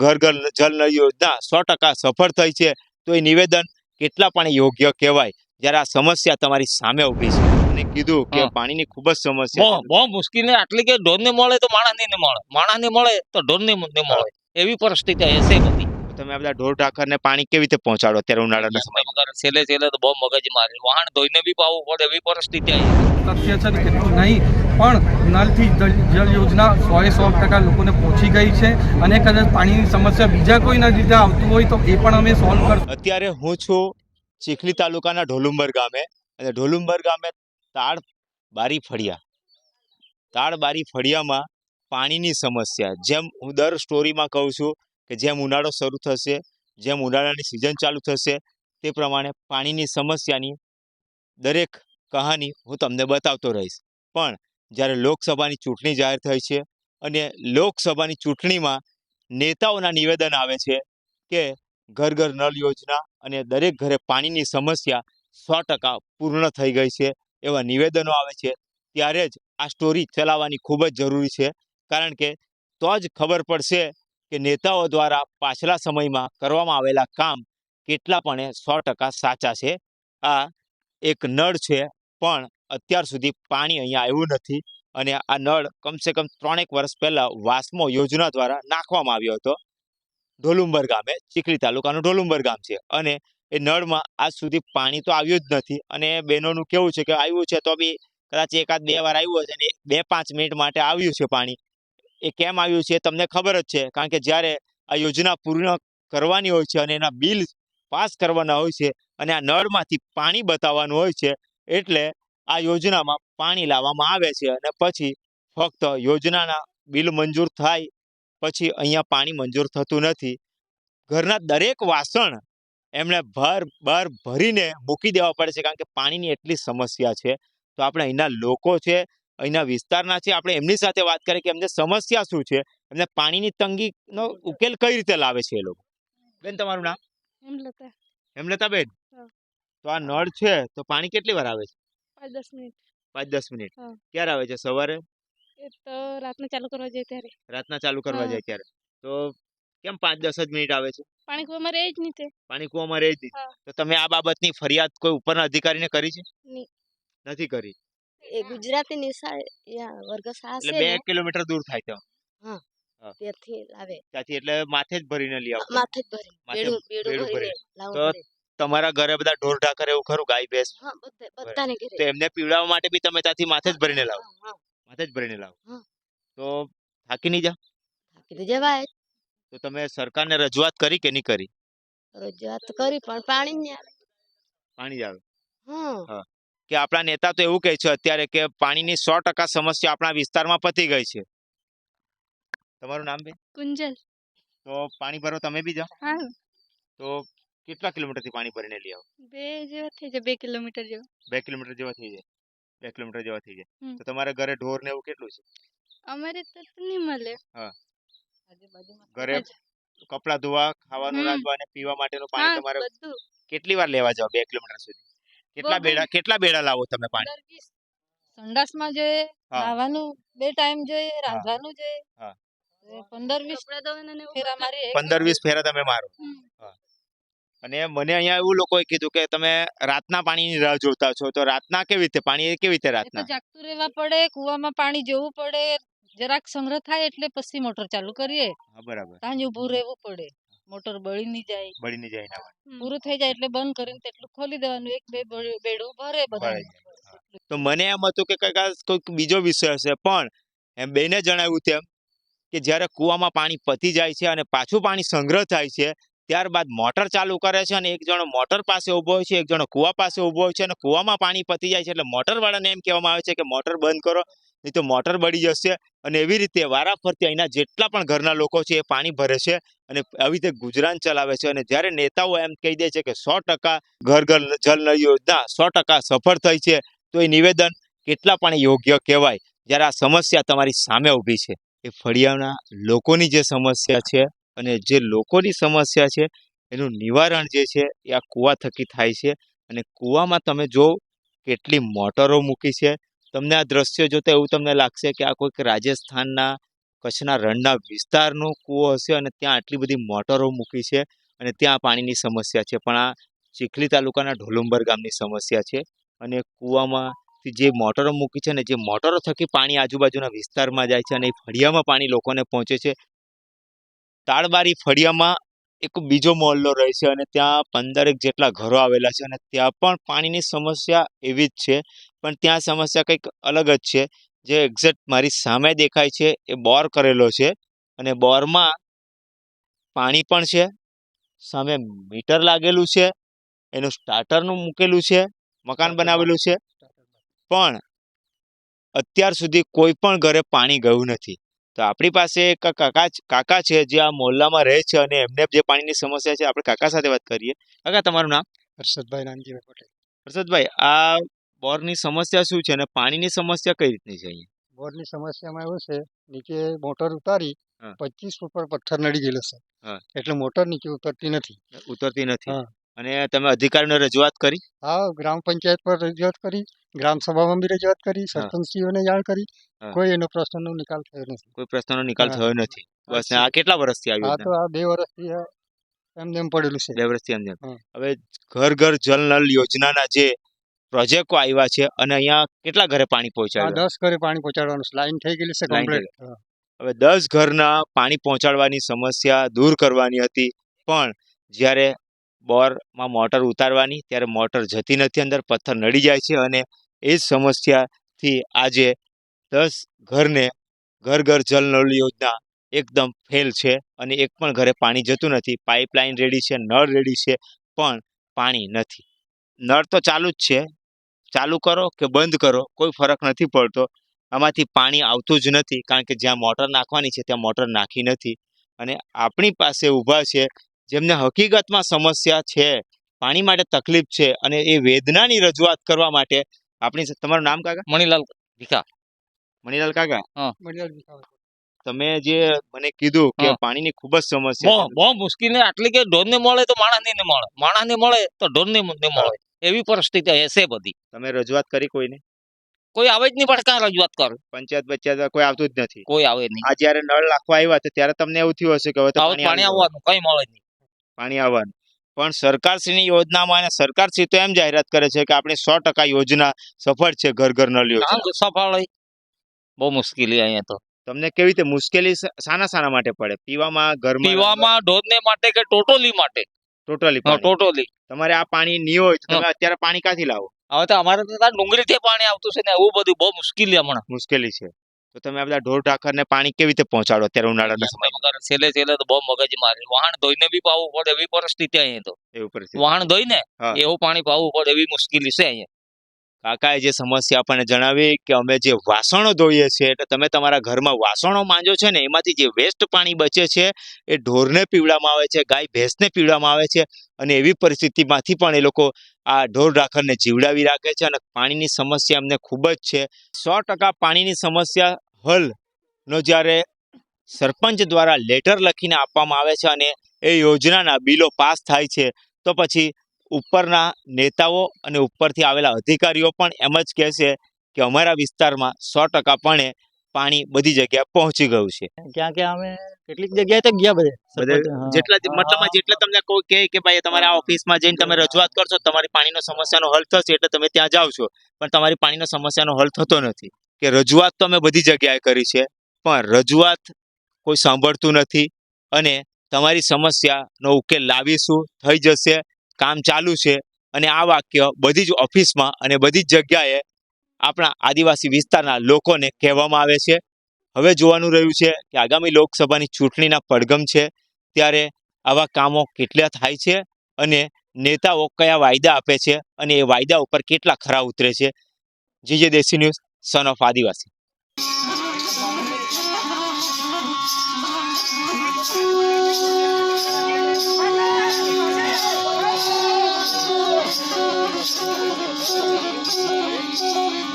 ઘર ઘર જલ નળ યોજના સો ટકા સફળ થઈ છે. તો એ નિવેદન કેટલા પણ યોગ્ય કહેવાય. જ્યારે આ સમસ્યા તમારી સામે ઊભી છે. અને કીધું કે પાણીની ખૂબ જ સમસ્યા બહુ. મુશ્કેલ ને આટલી કે ઢોર ને મળે તો માણસ ને મળે. માણસ ને મળે તો ઢોર ને મળે. એવી પરિસ્થિતિ હશે બધી. તમે આ બધા ઢોર ઢાખર ને પાણી કેવી રીતે પહોંચાડો અત્યારે ઉનાળાના સમયમાં? છેલ્લે છેલ્લે તો બહુ મગજ મારી. વાહન ધોઈને બી પાવું પડે એવી પરિસ્થિતિ આવી તથ્ય છે કેટલું નહીં પણ નળથી જલ જલ યોજના સોએ સો ટકા લોકોને પહોંચી ગઈ છે અને કદાચ પાણીની સમસ્યા બીજા કોઈના લીધે આવતું હોય તો એ પણ અમે સોલ્વ કરશું અત્યારે હું છું ચીખલી તાલુકાના ઢોલુંબર ગામે અને ઢોલુંબર ગામે તાળ બારી ફળિયા. તાળ બારી ફળિયામાં પાણીની સમસ્યા. જેમ હું દર સ્ટોરીમાં કહું છું કે જેમ ઉનાળો શરૂ થશે, જેમ ઉનાળાની સિઝન ચાલુ થશે, તે પ્રમાણે પાણીની સમસ્યાની દરેક કહાની હું તમને બતાવતો રહીશ. પણ જ્યારે લોકસભાની ચૂંટણી જાહેર થઈ છે અને લોકસભાની ચૂંટણીમાં નેતાઓના નિવેદન આવે છે કે ઘર ઘર નળ યોજના અને દરેક ઘરે પાણીની સમસ્યા સો ટકા પૂર્ણ થઈ ગઈ છે એવા નિવેદનો આવે છે, ત્યારે જ આ સ્ટોરી ચલાવવાની ખૂબ જ જરૂરી છે. કારણ કે તો જ ખબર પડશે કે નેતાઓ દ્વારા પાછલા સમયમાં કરવામાં આવેલા કામ કેટલા પણ સો ટકા સાચા છે. આ એક નળ છે, પણ અત્યાર સુધી પાણી અહીંયા આવ્યું નથી અને આ નળ કમસે કમ ત્રણેક વર્ષ પહેલાં વાસ્મો યોજના દ્વારા નાખવામાં આવ્યો હતો. ઢોલુંબર ગામે, ચીખલી તાલુકાનું ઢોલુંબર ગામ છે અને એ નળમાં આજ સુધી પાણી તો આવ્યું જ નથી અને બહેનોનું કેવું છે કે આવ્યું છે તો બી કદાચ એકાદ બે વાર આવ્યું હશે અને બે પાંચ મિનિટ માટે આવ્યું છે પાણી. એ કેમ આવ્યું છે તમને ખબર જ છે. કારણ કે જ્યારે આ યોજના પૂર્ણ કરવાની હોય છે અને એના બિલ પાસ કરવાના હોય છે અને આ નળમાંથી પાણી બતાવવાનું હોય છે, એટલે આ યોજનામાં પાણી લાવવામાં આવે છે અને પછી ફક્ત યોજનાના બિલ મંજૂર થાય, પછી અહીંયા પાણી મંજૂર થતું નથી. ઘરના દરેક વાસણ એમણે ભર ભર ભરીને મૂકી દેવા પડે છે કારણ કે પાણીની એટલી સમસ્યા છે. તો આપણે અહીંના લોકો છે અહીંના વિસ્તારના છે આપણે એમની સાથે વાત કરીએ કે એમને સમસ્યા શું છે? એમને પાણીની તંગીનો ઉકેલ કઈ રીતે લાવે છે એ લોકો? બેન તમારું નામ? હેમલતા. હેમલતાબેન. તો આ નળ છે તો પાણી કેટલી વાર આવે છે? પાંચ દસ મિનિટ. પાંચ દસ મિનિટ. ક્યારે આવે છે? સવારે? તો રાતના ચાલુ કરવા જાય ત્યારે. રાતના ચાલુ કરવા જાય ત્યારે. તો કેમ પાંચ દસ જ મિનિટ આવે છે? પાણી કુવામાં રહે જ નહીં પાણી કુવામાં રહે જ નહીં. તો તમે આ બાબતની ફરિયાદ કોઈ ઉપરના અધિકારીને કરી છે? નહીં. નથી કરી? એ ગુજરાતી નિશા યા વર્ગસા છે એટલે 2 કિલોમીટર દૂર થાય ત્યાં ત્યાંથી લાવે. ત્યાંથી એટલે માથે જ ભરીને લઈ આવો માથે જ ભરી. બેડું બેડું બેડું તો તમારા ઘરે બધા ઢોર ઢાકર એવું ખરું ગાય ભેંસ? હા બધાને ઘરે. તો એમને પીવડાવવા માટે બી તમે ત્યાંથી માથે જ ભરીને લાવો. હા, હા. માથે જ ભરીને લાવો. તો થાકી નહીં જાઓ? થાકી તો જવાય. તો તમે સરકારને રજૂઆત કરી કે નહીં કરી? રજૂઆત કરી પણ પાણી નહીં આવે. પાણી જ આવે. હમ કે આપણા નેતા તો એવું કહે છે અત્યારે કે પાણીની સો ટકા સમસ્યા આપણા વિસ્તારમાં પતી ગઈ છે. તમારું નામ બેન? કુંજલ. તો પાણી ભરવા તમે બી જાઓ. હા. તો કેટલા કિલોમીટરથી પાણી ભરીને લઈ આવો? બે જેવા થઈ જાય બે કિલોમીટર જેવા. બે કિલોમીટર જેવા થઈ જાય. બે કિલોમીટર જેવા થઈ જાય. તો તમારા ઘરે ઢોર ને એવું કેટલું છે? અમારે તો નહીં મળે. ઘરે કપડા ધોવા ખાવાનું રાખવા અને પીવા માટેનું પાણી તમારે કેટલી વાર લેવા જાવ બે કિલોમીટર સુધી? કેટલા બેડા કેટલા બેડા લાવો તમે પાણી? સંડાસમાં જોઈએ. નાવાનું બે ટાઈમ જોઈએ રાંધવાનું જોઈએ પંદર વીસ ફેરા મારી પંદર વીસ ફેરા તમે મારો. અને મને અહીંયા એવું લોકોએ કીધું કે તમે રાતના પાણીની રાહ જોતા છો તો રાતના કેવી રીતે? પાણી કેવી રીતે રાતના? જાગતું રહેવા પડે કુવામાં પાણી જોવું પડે જરાક સંગ્રહ થાય એટલે પછી મોટર ચાલુ કરીએ. હા બરાબર. સાંજ ઉભું રહેવું પડે. મોટર બળી નહીં જાય. બળીને જાય. પૂરું થઈ જાય એટલે બંધ કરીને તેટલું ખોલી દેવાનું. એક બે બેડું ભરે બધા તો મને એમ હતું કે કંઈક કોઈક બીજો વિષય હશે. પણ એમ બેને જણાવ્યું તેમ કે જ્યારે કૂવામાં પાણી પતી જાય છે અને પાછું પાણી સંગ્રહ થાય છે ત્યારબાદ મોટર ચાલુ કરે છે અને એક જણો મોટર પાસે ઊભો હોય છે એક જણો કૂવા પાસે ઊભો હોય છે અને કૂવામાં પાણી પતી જાય છે. એટલે મોટર વાળાને એમ કહેવામાં આવે છે કે મોટર બંધ કરો. નહીં તો મોટર બળી જશે અને એવી રીતે વારાફરતી અહીંના જેટલા પણ ઘરના લોકો છે એ પાણી ભરે છે અને આવી રીતે ગુજરાન ચલાવે છે અને જ્યારે નેતાઓ એમ કહી દે છે કે સો ઘર ઘર જલ યોજના સો સફળ થઈ છે, તો એ નિવેદન કેટલા પણ યોગ્ય કહેવાય. જ્યારે આ સમસ્યા તમારી સામે ઊભી છે, એ ફળિયાના લોકોની જે સમસ્યા છે અને જે લોકોની સમસ્યા છે, એનું નિવારણ જે છે એ આ કૂવા થકી થાય છે અને કૂવામાં તમે જો કેટલી મોટરો મૂકી છે તમને આ દ્રશ્ય જોતા એવું તમને લાગશે કે આ કોઈક રાજસ્થાનના કચ્છના રણના વિસ્તારનો કૂવો હશે અને ત્યાં આટલી બધી મોટરો મૂકી છે અને ત્યાં પાણીની સમસ્યા છે. પણ આ ચીખલી તાલુકાના ઢોલુંબર ગામની સમસ્યા છે અને કૂવામાંથી જે મોટરો મૂકી છે ને જે મોટરો થકી પાણી આજુબાજુના વિસ્તારમાં જાય છે અને એ ફળિયામાં પાણી લોકોને પહોંચે છે. તાળબારી ફળિયામાં એક બીજો મહોલ્લો રહે છે અને ત્યાં પંદરેક જેટલા ઘરો આવેલા છે અને ત્યાં પણ પાણીની સમસ્યા એવી જ છે. પણ ત્યાં સમસ્યા કંઈક અલગ જ છે. જે એક્ઝેક્ટ મારી સામે દેખાય છે એ બોર કરેલો છે અને બોરમાં પાણી પણ છે. સામે મીટર લાગેલું છે. એનું સ્ટાર્ટરનું મૂકેલું છે. મકાન બનાવેલું છે. પણ અત્યાર સુધી કોઈ પણ ઘરે પાણી ગયું નથી. તો આપણી પાસે એક કાકા કાકા છે જે આ મોહલ્લામાં રહે છે અને એમને જે પાણીની સમસ્યા છે આપણે કાકા સાથે વાત કરીએ. કાકા તમારું નામ? હર્ષદભાઈ નાનજીભાઈ પટેલ. હર્ષદભાઈ આ બોરની સમસ્યા શું છે અને પાણીની સમસ્યા કઈ રીતની છે અહીંયા? બોરની સમસ્યામાં એવું છે નીચે મોટર ઉતારી. પચીસ ફૂટ પર પથ્થર નડી ગયેલો છે. એટલે મોટર નીચે ઉતરતી નથી. ઉતરતી નથી. અને તમે અધિકારીને રજૂઆત કરી? હા ગ્રામ પંચાયત પર રજૂઆત કરી. ગ્રામ સભામાં બી રજૂઆત કરી સરપંચશ્રીઓને જાણ કરી. કોઈ એનો પ્રશ્નનો નિકાલ થયો નથી. કોઈ પ્રશ્નનો નિકાલ થયો નથી. બસ આ કેટલા વર્ષથી આ આવ્યું તો આ બે વર્ષથી એમ એમને એમ પડેલું છે. બે વર્ષથી એમ. જેમ. હવે ઘર ઘર જલ નલ યોજનાના જે પ્રોજેક્ટો આવ્યા છે અને અહીંયા કેટલા ઘરે પાણી આ પહોંચાડ્યું દસ ઘરે પાણી પહોંચાડવાનું છે. લાઈન થઈ ગયેલી છે કમ્પ્લીટ હવે દસ ઘરના પાણી પહોંચાડવાની સમસ્યા દૂર કરવાની હતી. પણ જ્યારે બોરમાં મોટર ઉતારવાની ત્યારે મોટર જતી નથી અંદર પથ્થર નડી જાય છે અને એ જ સમસ્યાથી આજે દસ ઘરને ઘર ઘર જલ નળ યોજના એકદમ ફેલ છે અને એક પણ ઘરે પાણી જતું નથી. પાઇપલાઇન રેડી છે, નળ રેડી છે, પણ પાણી નથી. નળ તો ચાલુ જ છે. ચાલુ કરો કે બંધ કરો, કોઈ ફરક નથી પડતો. આમાંથી પાણી આવતું જ નથી કારણ કે જ્યાં મોટર નાખવાની છે ત્યાં મોટર નાખી નથી. અને આપણી પાસે ઊભા છે, જેમને હકીકતમાં સમસ્યા છે, પાણી માટે તકલીફ છે અને એ વેદનાની રજૂઆત કરવા માટે આપણી તમારું નામ કાકા? મણીલાલ ભીખા. મણિલાલ કાકા? વિકાસ. તમે જે મને કીધું કે હા. પાણીની ખૂબ જ સમસ્યા. બહુ મુશ્કેલ આટલી કે ઢોર ને મળે તો માણસ ને મળે. માણસ ને મળે તો ઢોર ને મળે. એવી પરિસ્થિતિ હશે બધી. તમે રજૂઆત કરી કોઈને? કોઈ આવે જ નહીં પણ ક્યાં રજૂઆત કરો? પંચાયત પંચાયત કોઈ આવતું જ નથી. કોઈ આવે નહીં. આ જયારે નળ નાખવા આવ્યા તો ત્યારે તમને એવું થયું હશે કે હવે પાણી. આવવાનું. કઈ મળે નહીં. પાણી આવવાનું. પણ સરકારશ્રીની યોજનામાં અને સરકારશ્રી તો એમ જાહેરાત કરે છે કે આપણી સો ટકા યોજના સફળ છે ઘર ઘર નળ યોજના સફળ હોય. બહુ મુશ્કેલી અહીંયા તો. તમને કેવી રીતે મુશ્કેલી સાના શાના માટે પડે? પીવામાં ઘરમાં? પીવામાં ઢોર ને માટે કે ટોટોલી માટે? Totally totally totally. તમારે આ પાણી નહીં હોય તો તમે અત્યારે પાણી ક્યાંથી લાવો? હવે તો અમારે તો ડુંગળીથી પાણી આવતું છે ને એવું બધું બહુ મુશ્કેલી હમણાં. મુશ્કેલી છે. તો તમે આ બધા ઢોર ઢાખર ને પાણી કેવી રીતે પહોંચાડો અત્યારે ઉનાળાના સમયમાં? છેલ્લે છેલ્લે તો બહુ મગજ મારે. વાહન ધોઈને બી પાવું પડે એવી પરિસ્થિતિ અહીંયા તો. એવું પરિસ્થિતિ. વાહન ધોઈને. એવું પાણી પાવું પડે એવી મુશ્કેલી છે અહીંયા. કાકાએ જે સમસ્યા આપણને જણાવી કે અમે જે વાસણો ધોઈએ છીએ એટલે તમે તમારા ઘરમાં વાસણો માંજો છે ને, એમાંથી જે વેસ્ટ પાણી બચે છે, એ ઢોરને પીવડાવવામાં આવે છે, ગાય ભેંસને પીવડાવવામાં આવે છે, અને એવી પરિસ્થિતિમાંથી પણ એ લોકો આ ઢોર રાખરને જીવડાવી રાખે છે અને પાણીની સમસ્યા એમને ખૂબ જ છે. સો પાણીની સમસ્યા હલનો જ્યારે સરપંચ દ્વારા લેટર લખીને આપવામાં આવે છે અને એ યોજનાના બિલો પાસ થાય છે, તો પછી ઉપરના નેતાઓ અને ઉપરથી આવેલા અધિકારીઓ પણ એમ જ કહેશે કે અમારા વિસ્તારમાં સો ટકાપણે પાણી બધી જગ્યાએ પહોંચી ગયું છે. ક્યાં ક્યાં અમે કેટલીક જગ્યાએ તો ગયા બધે. જેટલા મતલબ જેટલા તમને કોઈ કહે કે ભાઈ તમારે આ ઓફિસમાં જઈને તમે રજૂઆત કરશો તમારી પાણીનો સમસ્યાનો હલ થશે એટલે તમે ત્યાં જાઓ છો. પણ તમારી પાણીનો સમસ્યાનો હલ થતો નથી. કે રજૂઆત તો અમે બધી જગ્યાએ કરી છે પણ રજૂઆત કોઈ સાંભળતું નથી અને તમારી સમસ્યાનો ઉકેલ લાવીશું થઈ જશે. કામ ચાલુ છે અને આ વાક્ય બધી જ ઓફિસમાં અને બધી જ જગ્યાએ આપણા આદિવાસી વિસ્તારના લોકોને કહેવામાં આવે છે. હવે જોવાનું રહ્યું છે કે આગામી લોકસભાની ચૂંટણીના પડગમ છે ત્યારે આવા કામો કેટલા થાય છે અને નેતાઓ કયા વાયદા આપે છે અને એ વાયદા ઉપર કેટલા ખરા ઉતરે છે. જે જે દેશી ન્યૂઝ સન ઓફ આદિવાસી.